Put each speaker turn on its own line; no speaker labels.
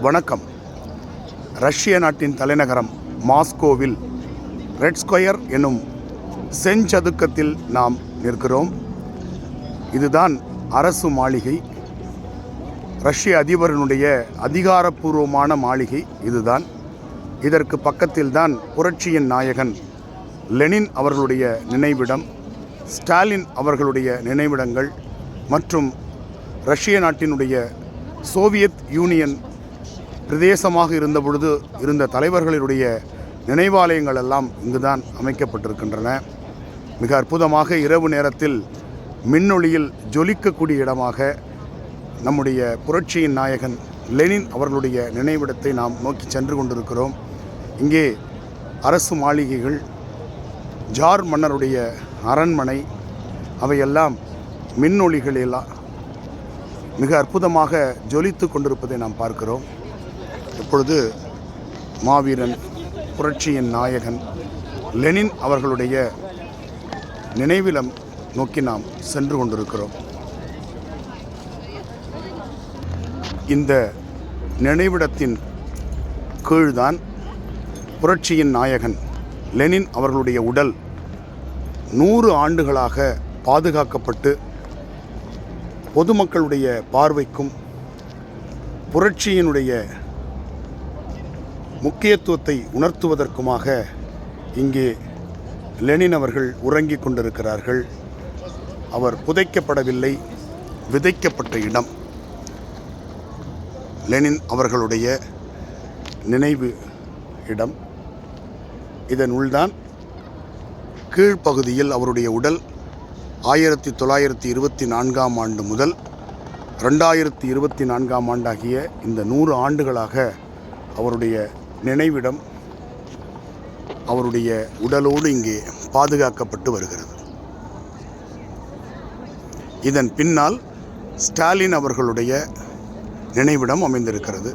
வணக்கம். ரஷ்ய நாட்டின் தலைநகரம் மாஸ்கோவில் ரெட் ஸ்கொயர் என்னும் செஞ்சதுக்கத்தில் நாம் நிற்கிறோம். இதுதான் அரசு மாளிகை. ரஷ்ய அதிபரனுடைய அதிகாரப்பூர்வமான மாளிகை இதுதான். இதற்கு பக்கத்தில்தான் புரட்சியின் நாயகன் லெனின் அவர்களுடைய நினைவிடம் ஸ்டாலின் அவர்களுடைய நினைவிடங்கள் மற்றும் ரஷ்ய நாட்டினுடைய சோவியத் யூனியன் பிரதேசமாக இருந்த பொழுது இருந்த தலைவர்களுடைய நினைவாலயங்கள் எல்லாம் இங்குதான் அமைக்கப்பட்டிருக்கின்றன. மிக அற்புதமாக இரவு நேரத்தில் மின்னொளியில் ஜொலிக்கக்கூடிய இடமாக நம்முடைய புரட்சியின் நாயகன் லெனின் அவர்களுடைய நினைவிடத்தை நாம் நோக்கி சென்று கொண்டிருக்கிறோம். இங்கே அரசு மாளிகைகள் ஜார் மன்னருடைய அரண்மனை அவையெல்லாம் மின்னொளிகளெல்லாம் மிக அற்புதமாக ஜொலித்து கொண்டிருப்பதை நாம் பார்க்கிறோம். இப்பொழுது மாவீரன் புரட்சியின் நாயகன் லெனின் அவர்களுடைய நினைவிலம் நோக்கி நாம் சென்று கொண்டிருக்கிறோம். இந்த நினைவிடத்தின் கீழ்தான் புரட்சியின் நாயகன் லெனின் அவர்களுடைய உடல் நூறு ஆண்டுகளாக பாதுகாக்கப்பட்டு பொதுமக்களுடைய பார்வைக்கும் புரட்சியினுடைய முக்கியத்துவத்தை உணர்த்துவதற்குமாக இங்கே லெனின் அவர்கள் உறங்கிக் கொண்டிருக்கிறார்கள். அவர் புதைக்கப்படவில்லை விதைக்கப்பட்ட இடம். லெனின் அவர்களுடைய நினைவு இடம். இதன் உள்தான் கீழ்ப்பகுதியில் அவருடைய உடல் ஆயிரத்தி தொள்ளாயிரத்தி இருபத்தி நான்காம் ஆண்டு முதல் ரெண்டாயிரத்தி இருபத்தி நான்காம் ஆண்டாகிய இந்த நூறு ஆண்டுகளாக அவருடைய நினைவிடம் அவருடைய உடலோடு இங்கே பாதுகாக்கப்பட்டு வருகிறது. இதன் பின்னால் ஸ்டாலின் அவர்களுடைய நினைவிடம் அமைந்திருக்கிறது.